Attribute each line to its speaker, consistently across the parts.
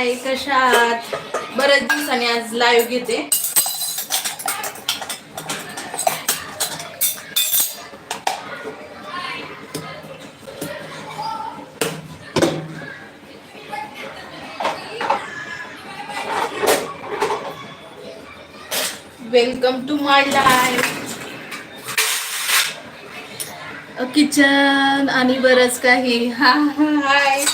Speaker 1: काय कशात? बऱ्याच दिवसांनी आज लाईव्ह घेते. Welcome to my life kitchen आणि बरंच काही. हा हाय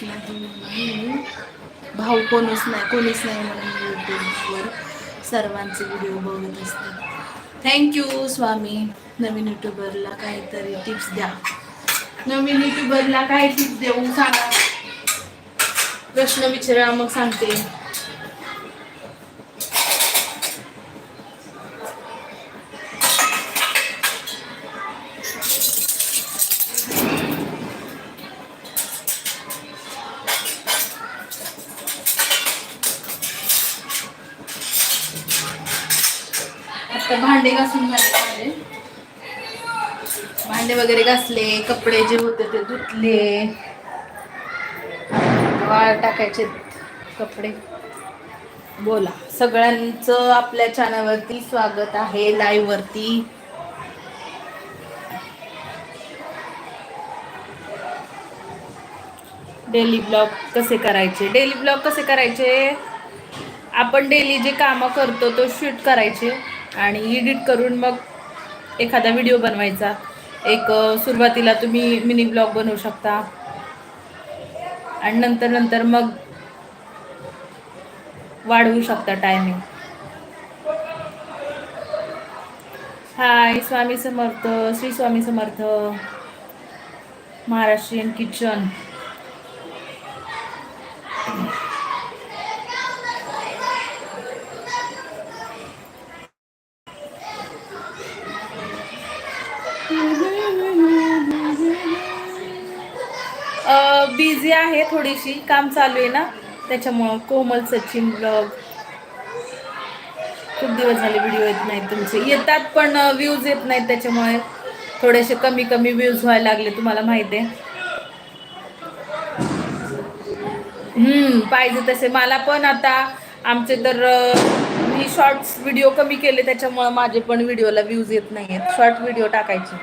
Speaker 1: कोणीच नाही म्हणून भाऊ कोणीच नाही कोणीच नाही म्हणून यूट्यूबवर सर्वांचे व्हिडिओ बघत असतात. थँक्यू स्वामी. नवीन युट्यूबरला काहीतरी टिप्स द्या. नवीन युट्यूबरला काही टिप्स देऊ सांगा. प्रश्न विचारा मग सांगते आता भांडे घासून झाले माझे भांडे वगैरे घासले कपडे जे होते ते धुतले. वाळ टाकायचे कपडे. बोला सगळ्यांचं आपल्या चॅनलवरती स्वागत आहे लाईव्ह वरती. डेली ब्लॉग कसे करायचे? डेली ब्लॉग कसे करायचे? आपण डेली जे कामं करतो तो शूट करायचे आणि एडिट करून मग एखादा व्हिडिओ बनवायचा. एक सुरुवातीला तुम्ही मिनी ब्लॉग बनवू शकता. आणि नंतर नंतर मग वाढवू शकता timing hi Swami Samarth Shri Swami Samarth. Maharashtrian kitchen. Busy आहे थोडीशी काम चालू आहे ना. त्याच्यामुळं कोमल सचिन ब्लॉग खूप दिवस झाले व्हिडिओ येत नाहीत तुमचे. येतात पण व्ह्यूज येत नाहीत त्याच्यामुळे थोडेसे कमी कमी व्ह्यूज व्हायला लागले तुम्हाला माहिती आहे. हम्म पाहिजे तसे. मला पण आता आमचे तर मी शॉर्ट्स व्हिडिओ कमी केले त्याच्यामुळं माझे पण व्हिडिओला व्ह्यूज येत नाही आहेत शॉर्ट व्हिडिओ टाकायचे.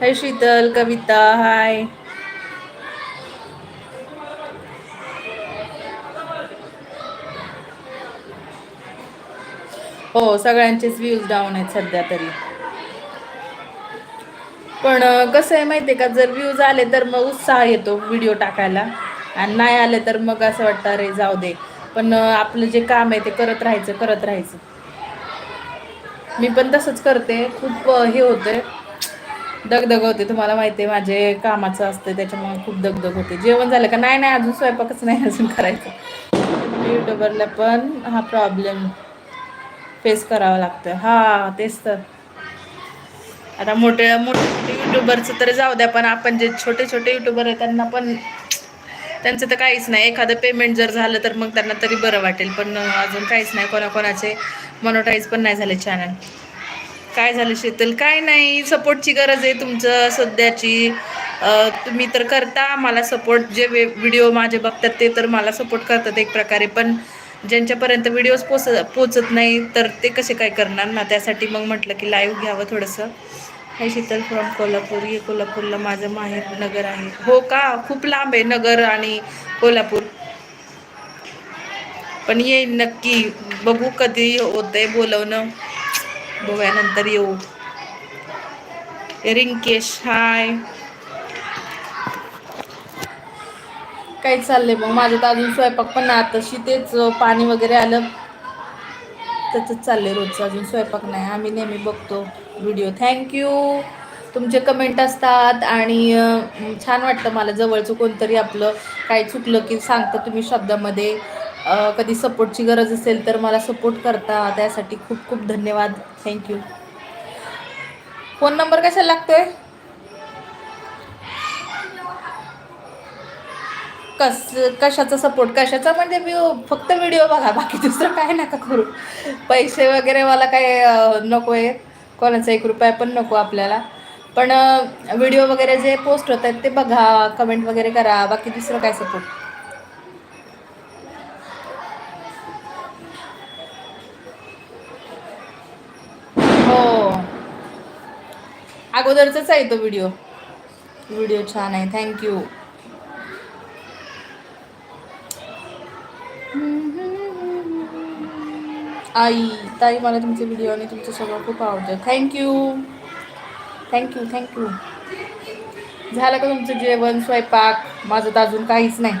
Speaker 1: हाय शीतल कविता हाय हो सगळ्यांचेच व्ह्यूज डाऊन आहेत सध्या तरी. पण कसं आहे माहिती आहे का जर व्ह्यूज आले तर मग उत्साह येतो व्हिडिओ टाकायला. आणि नाही आले तर मग असं वाटतं अरे जाऊ दे. पण आपलं जे काम आहे ते करत राहायचं करत राहायचं. मी पण तसंच करते. खूप हे होते दगदग होते तुम्हाला माहिती आहे माझे कामाचं असतं त्याच्यामुळे खूप दगदग होते. जेवण झालं का? नाही नाही अजून स्वयंपाकच नाही अजून करायचं. युट्यूबरला पण हा प्रॉब्लेम फेस करावं लागतं. हा तेच तर. आता मोठे मोठे मोठे युट्यूबरचं तर जाऊ द्या पण आपण जे छोटे छोटे युट्यूबर आहे त्यांना पण त्यांचं तर काहीच नाही. एखादं पेमेंट जर झालं तर मग त्यांना तरी बरं वाटेल पण अजून काहीच नाही. कोणाकोणाचे मोनोटाईज पण नाही झाले चॅनल काय झालं शीतल? काय नाही. सपोर्टची गरज आहे तुमचं सध्याची. तुम्ही तर करता. मला सपोर्ट जे व्हिडिओ माझे बघतात ते तर मला सपोर्ट करतात एक प्रकारे. पण ज्यांच्यापर्यंत व्हिडिओज पोच पोचत नाही तर ते कसे काय करणार ना? त्यासाठी मग म्हटलं की लाईव्ह घ्यावं थोडंसं. हे शीतल फ्रॉम कोल्हापूर ये कोल्हापूरला माझं माहेर नगर आहे. हो का? खूप लांब आहे नगर आणि कोल्हापूर. पण ये नक्की बघू कधी होतंय बोलवणं. बघूया नंतर येऊ. रिंकेश हाय काय चाललंय मग माझं तर अजून स्वयंपाक पण नाही. आताशी तेच पाणी वगैरे आलं. त्याचंच चाललंय रोजचं. अजून स्वयंपाक नाही. आम्ही नेहमी बघतो व्हिडिओ थँक्यू तुमचे कमेंट असतात आणि छान वाटतं मला जवळचं कोणतरी आपलं काही चुकलं की सांगतं तुम्ही शब्दामध्ये. कधी सपोर्टची गरज असेल तर मला सपोर्ट करता. त्यासाठी खूप खूप धन्यवाद. थँक्यू फोन नंबर कशाला लागतोय? कस कशाचा सपोर्ट कशाचा? म्हणजे मी फक्त व्हिडिओ बघा बाकी दुसरं काय नका करू. पैसे वगैरे मला काय नको आहे कोणाचा एक रुपया पण नको आपल्याला. पण व्हिडिओ वगैरे जे पोस्ट होत आहेत ते बघा कमेंट वगैरे करा. बाकी दुसरं काय सपोर्ट हो. अगोदरचाच आहे तो व्हिडिओ व्हिडिओ छान आहे. थँक्यू आई ताई मला तुमचे व्हिडिओ आणि तुमचं सगळं खूप आवडतं. थँक्यू थँक्यू थँक्यू झालं का तुमचं जेवण स्वयंपाक? माझं तर अजून काहीच नाही.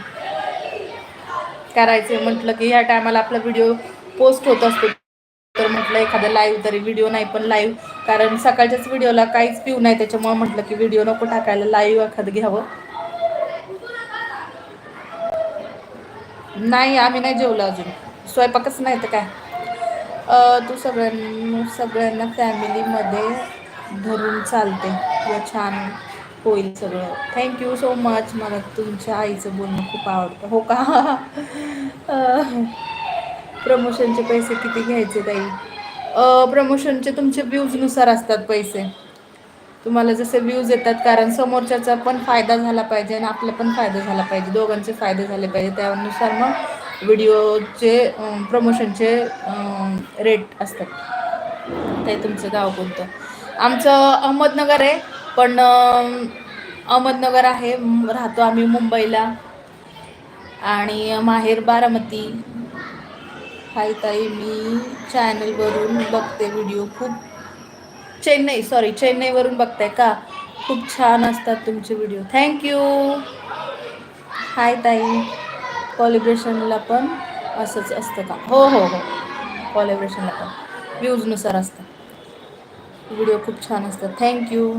Speaker 1: करायचं म्हटलं की ह्या टायमाला आपला व्हिडिओ पोस्ट होत असतो. तर म्हटलं एखादा लाईव्ह तरी व्हिडिओ नाही पण लाईव्ह कारण सकाळच्याच व्हिडिओला काहीच पिऊ नाही. त्याच्यामुळे म्हटलं की व्हिडिओ नको टाकायला. लाईव्ह एखादं घ्यावं. नाही आम्ही नाही जेवलो अजून. स्वयंपाकच नाही तर काय? तू सगळ्यांना सगळ्यांना फॅमिलीमध्ये धरून चालते. किंवा छान होईल सगळं. थँक्यू सो मच मला तुमच्या आईचं बोलणं खूप आवडतं. हो का? प्रमोशनचे पैसे किती घ्यायचे ताई? प्रमोशनचे तुमचे व्ह्यूजनुसार असतात पैसे. तुम्हाला जसे व्ह्यूज येतात कारण समोरच्याचा पण फायदा झाला पाहिजे आणि आपला पण फायदा झाला पाहिजे. दोघांचे फायदे झाले पाहिजे. त्यानुसार मग व्हिडिओचे प्रमोशनचे रेट असतात. ते तुमचं गाव कोणतं? आमचं अहमदनगर आहे पण अहमदनगर आहे. राहतो आम्ही मुंबईला. आणि माहेर बारामती. हाय ताई मी चॅनलवरून बघते व्हिडिओ खूप. चेन्नई सॉरी चेन्नईवरून बघताय का? खूप छान असतात तुमचे व्हिडिओ थँक्यू हाय ताई. कॉलिब्रेशनला पण असंच असतं का? हो हो हो. कॉलिब्रेशनला पण. व्ह्यूजनुसार असतं व्हिडिओ खूप छान असतात. थँक्यू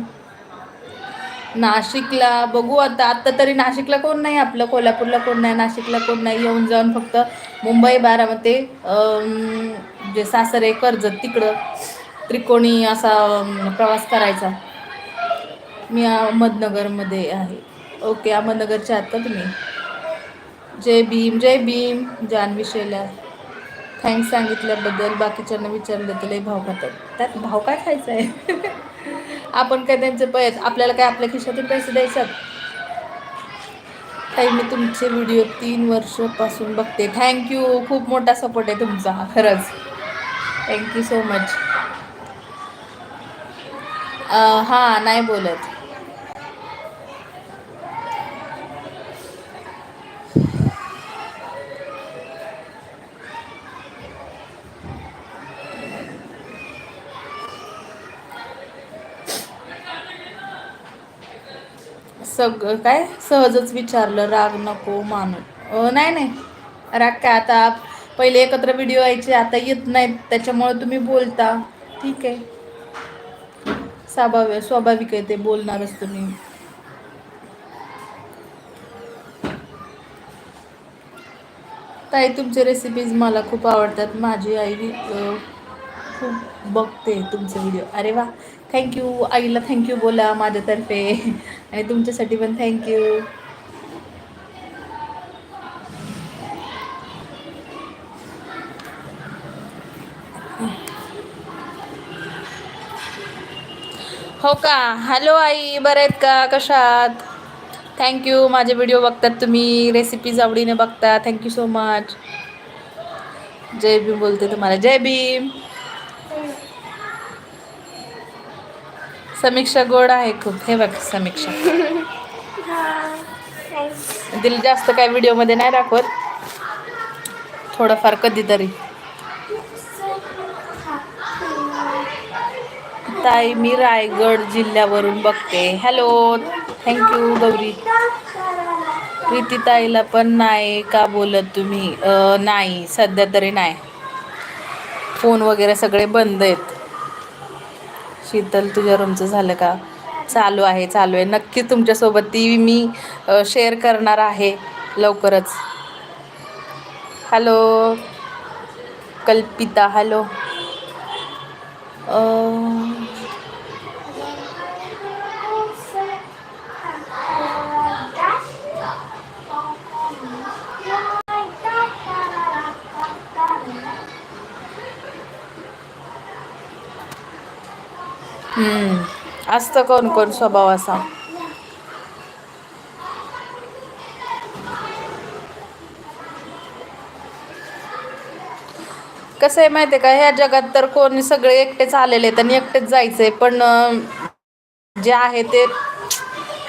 Speaker 1: नाशिकला बघू आता. आत्ता तरी नाशिकला कोण नाही आपलं कोल्हापूरला कोण नाही नाशिकला कोण नाही. येऊन जाऊन फक्त मुंबई बारामती जे सासरे कर्जत तिकडं. त्रिकोणी असा प्रवास करायचा. मी अहमदनगरमध्ये आहे. ओके अहमदनगरच्या आत्ता तुम्ही? जय भीम जय भीम. जान्हवी शेला थँक्स सांगितल्याबद्दल बाकीच्यांना विचारलं तर लई भाव खातात. त्यात भाव काय खायचा आहे आपण काय त्यांचे पैसे आपल्याला काय आपल्या खिशातून पैसे द्यायचात काही मी तुमचे व्हिडिओ तीन वर्षापासून बघते. थँक्यू. खूप मोठा सपोर्ट आहे तुमचा. खरंच. Thank you so much. हां नाही बोलत. सग काय? सहजच विचारलं राग नको मानू. नाही नाही. राग काय आता? पहिले एकत्र व्हिडिओ यायचे आता येत नाहीत. त्याच्यामुळे तुम्ही बोलता. ठीक आहे. स्वाभाविक स्वाभाविक आहे ते बोलणारच तुम्ही ताई तुमचे रेसिपीज मला खूप आवडतात. माझी आई खूप बघते तुमचे व्हिडिओ अरे वा. थँक्यू आईला थँक्यू बोला माझ्यातर्फे. आणि तुमच्यासाठी पण थँक्यू हो का? हॅलो आई बरं आहेत का? कशात थँक्यू माझे व्हिडिओ बघतात तुम्ही. रेसिपीज आवडीने बघता. थँक्यू सो मच जय भीम बोलते तुम्हाला. जय भीम. समीक्षा गोड आहे खूप. हे बघ समीक्षा. दिल जास्त काय व्हिडिओमध्ये नाही दाखवत. थोडंफार कधीतरी. ताई मी रायगड जिल्ह्यावरून बघते. Hello thank you Gauri. प्रीती ताईला पण नाही का बोलत तुम्ही? नाही सध्या तरी नाही. फोन वगैरे सगळे बंद आहेत. शीतल तुझ्या रूमचं झालं का? चालू आहे चालू आहे. नक्की तुमच्यासोबत ती मी शेअर करणार आहे लवकरच. हॅलो कल्पिता हॅलो असतं कोण कोण स्वभाव असा. कसं आहे माहिती आहे का ह्या जगात तर कोणी सगळे एकटेच आलेले आहेत आणि एकटेच जायचंय पण जे आहे ते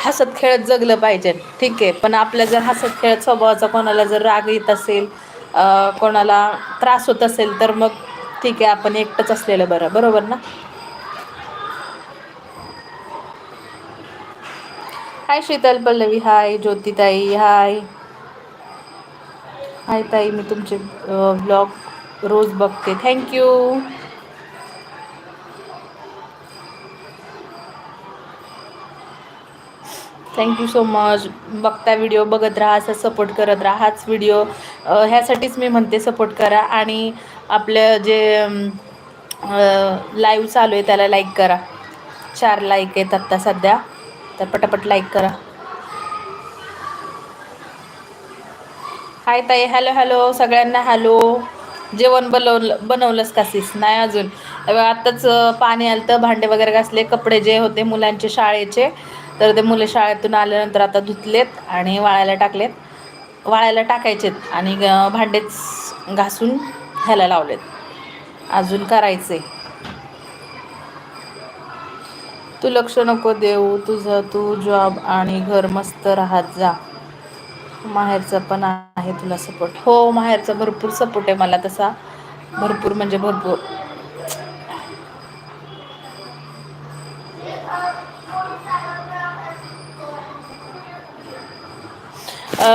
Speaker 1: हसत खेळत जगलं पाहिजे ठीक आहे. पण आपल्या जर हसत खेळत स्वभावाचा कोणाला जर राग येत असेल कोणाला त्रास होत असेल तर मग ठीक आहे आपण एकटंच असलेलं बरं बरोबर ना? हाय शीतल पल्लवी हाय ज्योतिताई हाय हाय ताई मी तुमचे ब्लॉग रोज बघते. Thank you thank you so much बघता व्हिडिओ बघत राहा असं सपोर्ट करत राहा. हाच व्हिडिओ ह्यासाठीच मी म्हणते सपोर्ट करा आणि आपलं जे लाईव्ह चालू आहे त्याला लाईक करा. चार लाईक आहेत आत्ता सध्या. तर पटापट लाईक करा. हाय ताई हॅलो हॅलो सगळ्यांना हॅलो जेवण बनवलं बनवलंस कासीस नाही अजून. आत्ताच पाणी आलं तर भांडे वगैरे घासले कपडे जे होते मुलांचे शाळेचे तर ते मुले शाळेतून आल्यानंतर आता धुतलेत आणि वाळायला टाकलेत. वाळायला टाकायचेत आणि भांडेच घासून ह्याला लावलेत. अजून करायचे तू लक्ष नको देऊ तुझं तू जॉब आणि घर मस्त राहत जा. माहेरचा पण आहे तुला सपोर्ट हो माहेरचा भरपूर सपोर्ट आहे मला तसा. भरपूर म्हणजे भरपूर.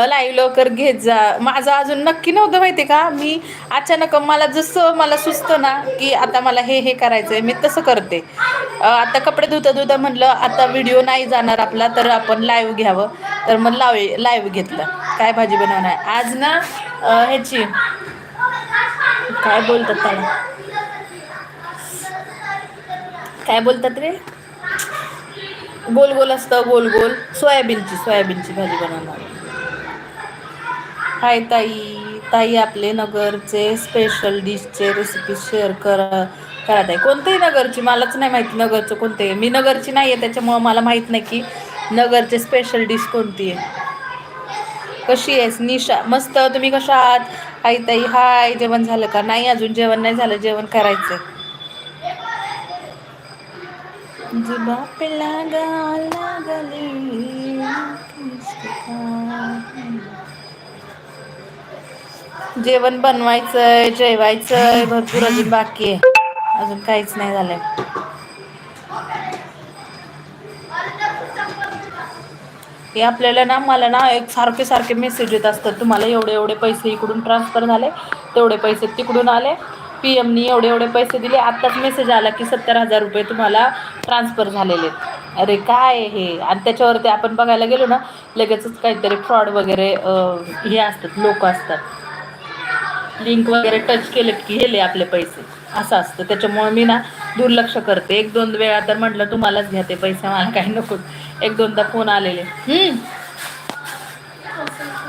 Speaker 1: लाईव्ह लवकर घेत जा. माझं अजून नक्की नव्हतं माहिती का? मी अचानक मला जसं मला सुचतं ना की आता मला हे हे करायचं आहे मी तसं करते. आता कपडे धुता धुता म्हटलं आता व्हिडिओ नाही जाणार आपला तर आपण लाईव्ह घ्यावं. तर मग लाव लाईव्ह घेतलं. काय भाजी बनवणार? आज ना ह्याची. काय बोलतात त्याला? काय बोलतात रे? गोल गोल असतं गोल गोल सोयाबीनची सोयाबीनची भाजी बनवणार. हाय ताई. ताई आपले नगरचे स्पेशल डिशचे रेसिपी शेअर करा. कळत आहे कोणतंही नगरची मलाच नाही माहिती नगरचं कोणतंही मी नगरची नाही आहे त्याच्यामुळं मला माहीत नाही की नगरचे स्पेशल डिश कोणती आहे. कशी आहेस निशा मस्त तुम्ही कशा आहात? आई ताई हाय. जेवण झालं का? नाही अजून जेवण नाही झालं. जेवण करायचं लागली. जेवण बनवायचंय जेवायचंय भरपूर अजून बाकी आहे. अजून काहीच नाही झालंय. हे आपल्याला ना मला ना एक सारखे सारखे मेसेज येत असतात. तुम्हाला एवढे एवढे पैसे इकडून ट्रान्सफर झाले तेवढे पैसे तिकडून आले. पी एमनी एवढे एवढे पैसे दिले. आत्ताच मेसेज आला की सत्तर हजार रुपये तुम्हाला ट्रान्सफर झालेले अरे काय हे? आणि त्याच्यावरती आपण बघायला गेलो ना लगेचच काहीतरी फ्रॉड वगैरे हे असतात लोक असतात. लिंक वगैरे टच केले की गेले आपले पैसे. असं असतं. त्याच्यामुळे मी ना दुर्लक्ष करते. एक दोन वेळा तर म्हटलं तुम्हालाच घ्या ते पैसे मला काही नको. एक दोनदा फोन आलेले.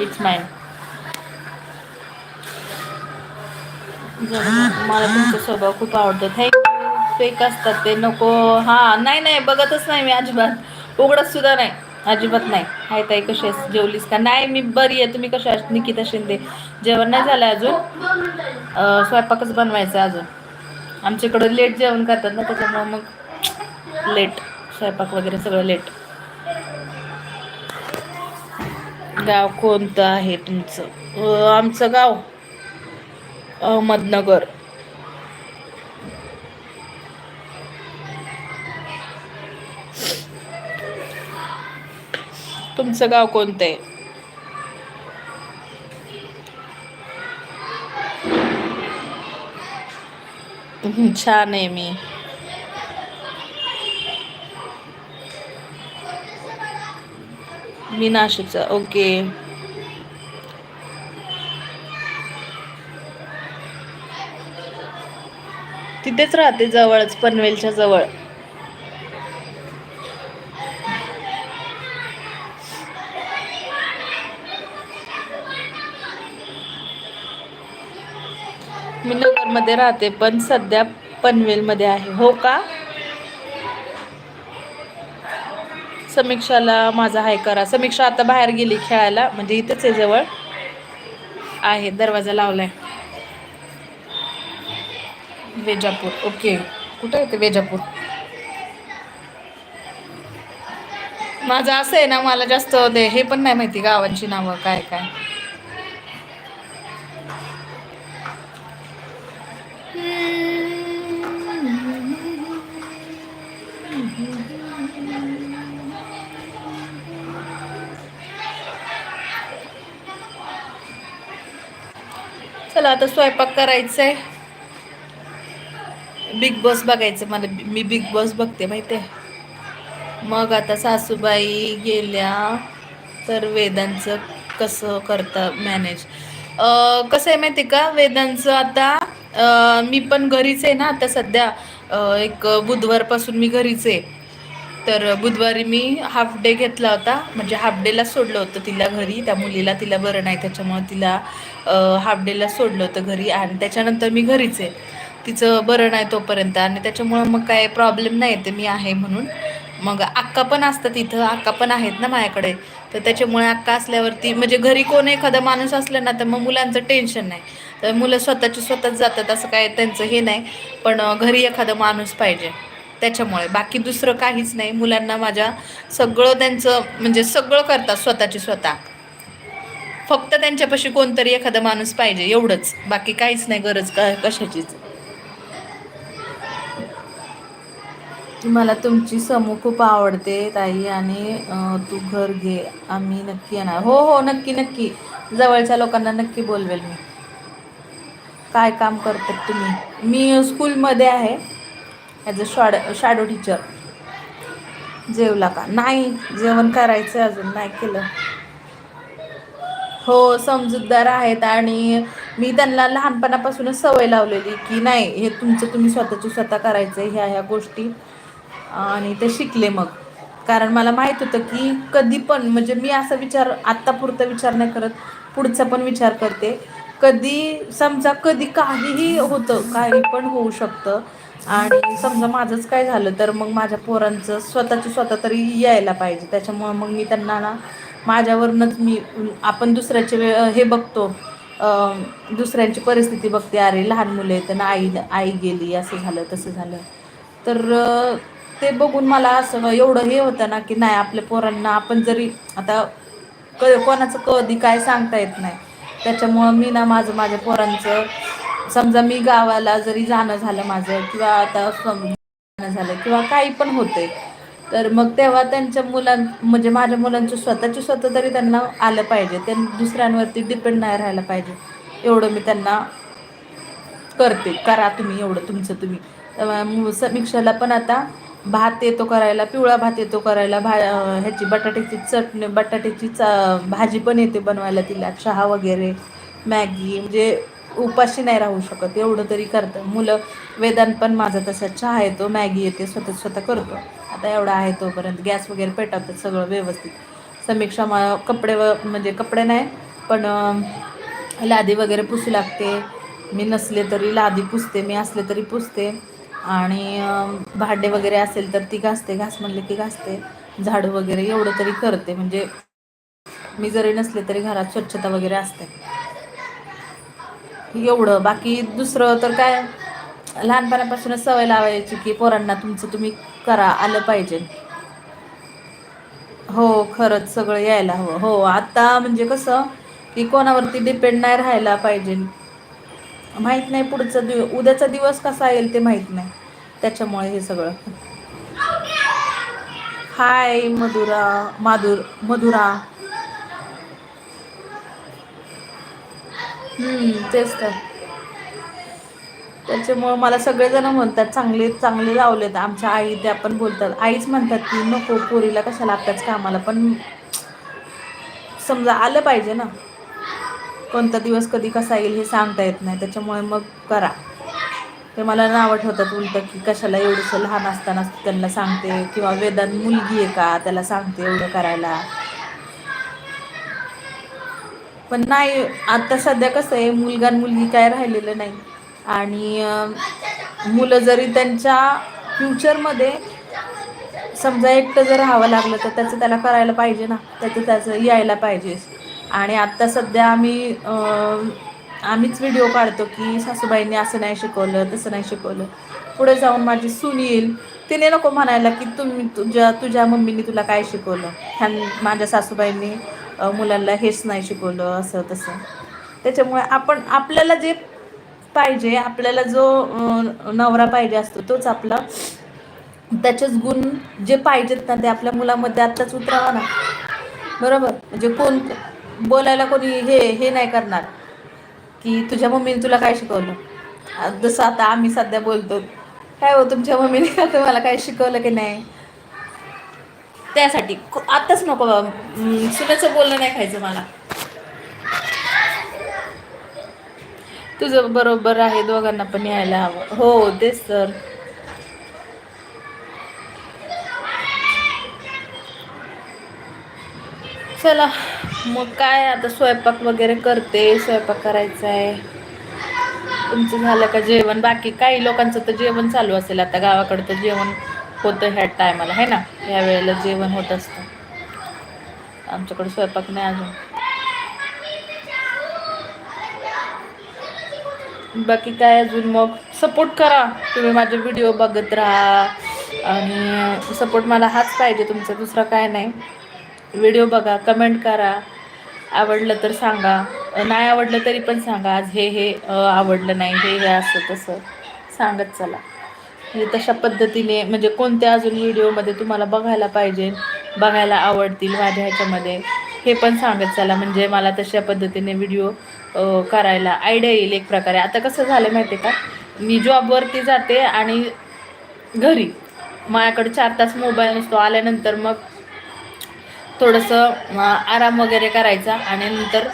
Speaker 1: इट्स माइंड मला तुमचा स्वभाव खूप आवडतो. थँक्यू फेक असतात ते नको. हां नाही नाही बघतच नाही मी अजिबात. उघडत सुद्धा नाही. अजिबात नाही. हाय ताई कशी आहेस? जेवलीस का? नाही मी बरी आहे. तुम्ही कशा निकिता शिंदे. जेवण नाही झालं अजून. स्वयंपाकच बनवायचा अजून. आमच्याकडं लेट जेवण करतात ना त्याच्यामुळं मग लेट स्वयंपाक वगैरे सगळं लेट गाव कोणतं आहे तुमचं? आमचं गाव अहमदनगर. तुमचं गाव कोणतं आहे? छान आहे मी. मी नाशिकचा ओके. तिथेच राहते जवळच पनवेलच्या जवळ. मी राहते पण सध्या पनवेलमध्ये आहे. हो का? समीक्षाला माझा हाय करा. समीक्षा आता बाहेर गेली खेळायला म्हणजे इथेच आहे जवळ. आहे दरवाजा लावलाय. वेजापूर. ओके. कुठे येते वेजापूर? माझं असं आहे ना मला जास्त ते हे पण नाही माहिती गावांची नावं काय काय. चला आता स्वयंपाक करायचा आहे बिग बॉस बघायचं मला मी बिग बॉस बघते माहिती आहे. मग आता सासूबाई गेल्या तर वेदांचं कसं करता मॅनेज कसं आहे माहिती आहे का? वेदांचं आता मी पण घरीच आहे ना आता सध्या एक बुधवारपासून मी घरीच आहे. तर बुधवारी मी हाफ डे घेतला होता. म्हणजे हाफ डेला सोडलं होतं तिला घरी. त्या मुलीला तिला बरं नाही. त्याच्यामुळे तिला हाफ डेला सोडलं होतं घरी. आणि त्याच्यानंतर मी घरीच आहे. तिचं बरं नाही तोपर्यंत. आणि त्याच्यामुळं मग काय प्रॉब्लेम नाही येते. मी आहे म्हणून. मग अक्का पण असतात इथं. अक्का पण आहेत ना माझ्याकडे. तर त्याच्यामुळे अक्का असल्यावरती म्हणजे घरी कोण एखादा माणूस असला ना तर मग मुलांचं टेन्शन नाही. तर मुलं स्वतःची स्वतःच जातात. असं काय त्यांचं हे नाही. पण घरी एखादा माणूस पाहिजे. त्याच्यामुळे. बाकी दुसरं काहीच नाही. मुलांना माझ्या सगळं त्यांचं म्हणजे सगळं करतात स्वतःची स्वतः. फक्त त्यांच्यापाशी कोणतरी एखादा माणूस पाहिजे एवढंच. बाकी काहीच नाही गरज का कशाचीच. मला तुमची समूह खूप आवडते ताई आणि तू घर घे. आम्ही नक्की येणार. हो हो नक्की नक्की. जवळच्या लोकांना नक्की बोलवेल मी. काय काम करतात तुम्ही? मी स्कूलमध्ये आहे. As a shad shadow teacher जेवला का? नाही. जेवण करायचं अजून. नाही केलं. हो समजूतदार आहेत आणि मी त्यांना लहानपणापासूनच सवय लावलेली की नाही हे तुमचं तुम्ही स्वतःची स्वतः करायचं ह्या ह्या गोष्टी. आणि ते शिकले मग. कारण मला माहीत होतं की कधी पण म्हणजे मी असा विचार आत्तापुरता विचार नाही करत पुढचा पण विचार करते. कधी समजा कधी काहीही होतं काही पण होऊ शकतं. आणि समजा माझंच काय झालं तर मग माझ्या पोरांचं स्वतःची स्वतः तरी यायला पाहिजे. त्याच्यामुळं मग मी त्यांना ना माझ्यावरूनच मी आपण दुसऱ्याचे हे बघतो दुसऱ्यांची परिस्थिती बघते अरे लहान मुलं आहेत ना आई आई गेली असं झालं तसं झालं. तर ते बघून मला असं एवढं हे होतं ना की नाही आपल्या पोरांना आपण जरी आता क कोणाचं कधी काय सांगता येत नाही. त्याच्यामुळं मी ना माझं माझ्या पोरांचं समजा मी गावाला जरी जाणं झालं माझं किंवा आता सम जाणं झालं किंवा काही पण होतंय तर मग तेव्हा त्यांच्या मुलां म्हणजे माझ्या मुलांचं स्वतःची स्वतः तरी त्यांना आलं पाहिजे. ते दुसऱ्यांवरती डिपेंड नाही राहायला पाहिजे. एवढं मी त्यांना करते. करा तुम्ही एवढं तुमचं तुम्ही. तेव्हा समीक्षाला पण आता भात येतो करायला पिवळा भात येतो करायला भा ह्याची बटाट्याची चटणी बटाट्याची चा भाजी पण येते बनवायला तिला चहा वगैरे मॅगी म्हणजे उपाशी नाही राहू शकत एवढं तरी करतं. मुलं वेदांत पण माझा तसा चहा येतो मॅगी येते स्वतः स्वतः करतो. आता एवढा आहे तोपर्यंत. गॅस वगैरे पेटवतात सगळं व्यवस्थित. समीक्षा मा कपडे व म्हणजे कपडे नाही पण लादी वगैरे पुसू लागते. मी नसले तरी लादी पुसते मी असले तरी पुसते. आणि भांडे वगैरे असेल तर ती घासते घास म्हणले की घासते. झाडू वगैरे एवढं तरी करते. म्हणजे मी जरी नसले तरी घरात स्वच्छता वगैरे असते. एवढं. बाकी दुसरं तर काय लहानपणापासूनच सवय लावायची की पोरांना तुमचं तुम्ही करा आलं पाहिजे. हो खरंच सगळं यायला हवं. हो आत्ता म्हणजे कसं की कोणावरती डिपेंड नाही राहायला पाहिजे. माहीत नाही पुढचा दिव उद्याचा दिवस कसा येईल ते माहीत नाही. त्याच्यामुळे हे सगळं. हाय मधुरा माधुर मधुरा. तेच तर. त्याच्यामुळं मला सगळेजण म्हणतात चांगले चांगले लावलेत आमच्या आई त्या पण बोलतात. आईच म्हणतात की नको पोरीला कशाला लागतात कामाला. पण समजा आलं पाहिजे ना. कोणता दिवस कधी कसा येईल हे सांगता येत नाही. त्याच्यामुळे मग करा. ते मला नाव ठेवतात उलटं की कशाला एवढंसं लहान असताना त्यांना सांगते? किंवा वेदांत मुलगी आहे का? त्याला सांगते एवढं करायला. पण नाही आता सध्या कसं आहे मुलगा आणि मुलगी काय राहिलेलं नाही. आणि मुलं जरी त्यांच्या फ्युचरमध्ये समजा एकटं जर राहावं लागलं तर त्याचं त्याला करायला पाहिजे ना. त्याचं त्याचं यायला पाहिजे. आणि आत्ता सध्या आम्ही आम्हीच व्हिडिओ काढतो की सासूबाईंनी असं नाही शिकवलं तसं नाही शिकवलं. पुढे जाऊन माझी सून येईल. तिने नको म्हणायला की तुम्ही तुझ्या तुझ्या मम्मीने तुला काय शिकवलं? ह्या माझ्या सासूबाईंनी. मुलांना हेच नाही शिकवलं असं तसं. त्याच्यामुळे आपण आपल्याला जे पाहिजे आपल्याला जो नवरा पाहिजे असतो तोच आपला. त्याचेच गुण जे पाहिजेत ना ते आपल्या मुलामध्ये आत्ताच उतरावा ना. बरोबर? म्हणजे कोण बोलायला कोणी हे हे नाही करणार. की तुझ्या मम्मीने तुला काय शिकवलं? जसं आता आम्ही सध्या बोलतो काय हो तुमच्या मम्मीने का तुम्हाला काय शिकवलं की नाही? त्यासाठी. आत्ताच नको बाबा. बोलणं नाही खायचं मला. तुझं बरोबर आहे दोघांना पण यायला हवं. हो तेच तर. चला मग काय आता स्वयंपाक वगैरे करते स्वयंपाक करायचा आहे तुमचं झालं का जेवण? बाकी काही लोकांचं तर जेवण चालू असेल आता गावाकडं तर जेवण होतं ह्या टायमाला आहे ना? ह्या वेळेला जेवण होत असतं. आमच्याकडे स्वयंपाक नाही अजून. बाकी काय अजून मग? सपोर्ट करा. तुम्ही माझे व्हिडिओ बघत राहा. आणि सपोर्ट मला हाच पाहिजे तुमचा दुसरा काय नाही. व्हिडिओ बघा कमेंट करा. आवडलं तर सांगा. नाही आवडलं तरी पण सांगा. आज हे हे आवडलं नाही हे हे असं तसं. सांगत चला. म्हणजे तशा पद्धतीने म्हणजे कोणत्या अजून व्हिडिओमध्ये तुम्हाला बघायला पाहिजे बघायला आवडतील माझ्या ह्याच्यामध्ये हे पण सांगत चला. म्हणजे मला तशा पद्धतीने व्हिडिओ करायला आयडिया येईल एक प्रकारे. आता कसं झालं माहिती आहे का? मी जॉबवरती जाते आणि घरी. माझ्याकडे चार तास मोबाईल नसतो. आल्यानंतर मग थोडंसं आराम वगैरे करायचा आणि नंतर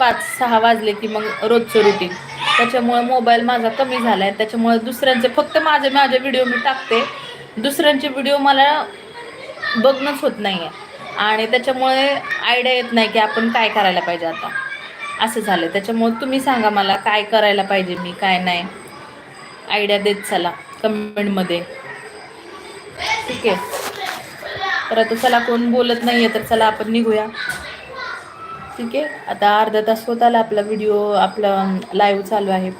Speaker 1: पाच सहा वाजले की मग रोजचं रुटीन त्याच्यामुळे मोबाईल माझा कमी झाला आहे त्याच्यामुळे दुसऱ्यांचे फक्त माझे माझे व्हिडिओ मी टाकते. दुसऱ्यांचे व्हिडिओ मला बघणंच होत नाही आहे आणि त्याच्यामुळे आयडिया येत नाही की आपण काय करायला पाहिजे आता. असं झालं त्याच्यामुळे तुम्ही सांगा मला काय करायला पाहिजे मी काय नाही. आयडिया देत चला कमेंटमध्ये. ठीक आहे. तर आता चला कोण बोलत नाही आहे तर चला आपण निघूया. ठीक आहे. आता अर्धा तास होत आला आपला व्हिडिओ आपला लाईव्ह चालू आहे.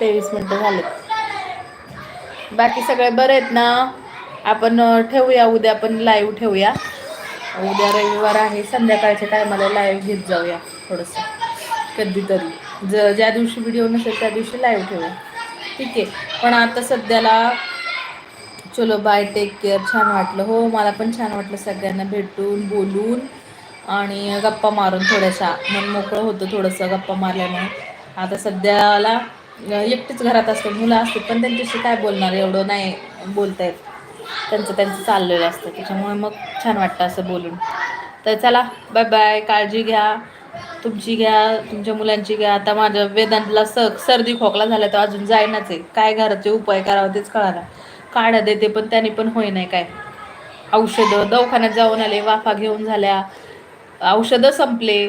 Speaker 1: तेवीस मिनटं झालेत. बाकी सगळे बरे आहेत ना? आपण ठेवूया. उद्या आपण लाईव्ह ठेवूया. उद्या रविवार आहे. संध्याकाळच्या टायमाला लाईव्ह घेत जाऊया थोडंसं. कधीतरी. ज ज्या दिवशी व्हिडिओ नसेल त्या दिवशी लाईव्ह ठेवूया. ठीक आहे. पण आता सध्याला चलो बाय टेक केअर छान वाटलं. हो मला पण छान वाटलं सगळ्यांना भेटून बोलून. आणि गप्पा मारून थोड्याशा मन मोकळं होतं थोडंसं गप्पा मारल्यामुळे. आता सध्याला एकटीच घरात असते मुलं असतात पण त्यांच्याशी काय बोलणार एवढं नाही बोलता येत त्यांचं त्यांचं चाललेलं असतं त्याच्यामुळे मग छान वाटतं असं बोलून. तर चला बाय बाय काळजी घ्या तुमची घ्या तुमच्या मुलांची घ्या. आता माझ्या वेदांतला स सर्दी खोकला झाला तर अजून जाईनाच आहे. काय घराचे उपाय करावं तेच कळाला. काढा देते पण त्याने पण होई नाही काय. औषधं दवाखान्यात जाऊन आले वाफा घेऊन झाल्या. औषधं संपले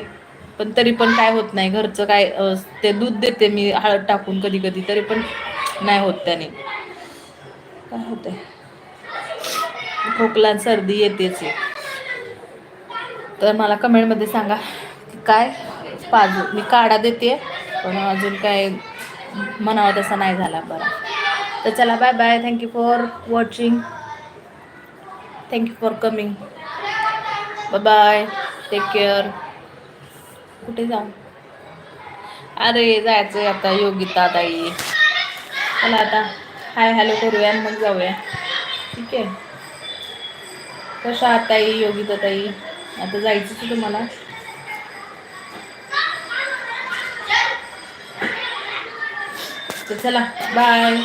Speaker 1: पण तरी पण काय होत नाही. घरचं काय ते दूध देते मी हळद टाकून कधी कधी तरी पण नाही होत त्याने. काय होतंय? खोकला सर्दी येतेच आहे. तर मला कमेंटमध्ये सांगा की काय? पाजू मी काढा देते पण अजून काय म्हणावं तसा नाही झाला बरा. तर चला bye bye thank you for watching thank you for coming bye bye take care कुठे जाऊ अरे जायचं आता योगिता ताई. चला आता. हाय हॅलो करूया आणि मग जाऊया. ठीक आहे? कशा आता ताई योगिता ताई? आता जायचं आहे तुम्हाला तर चला बाय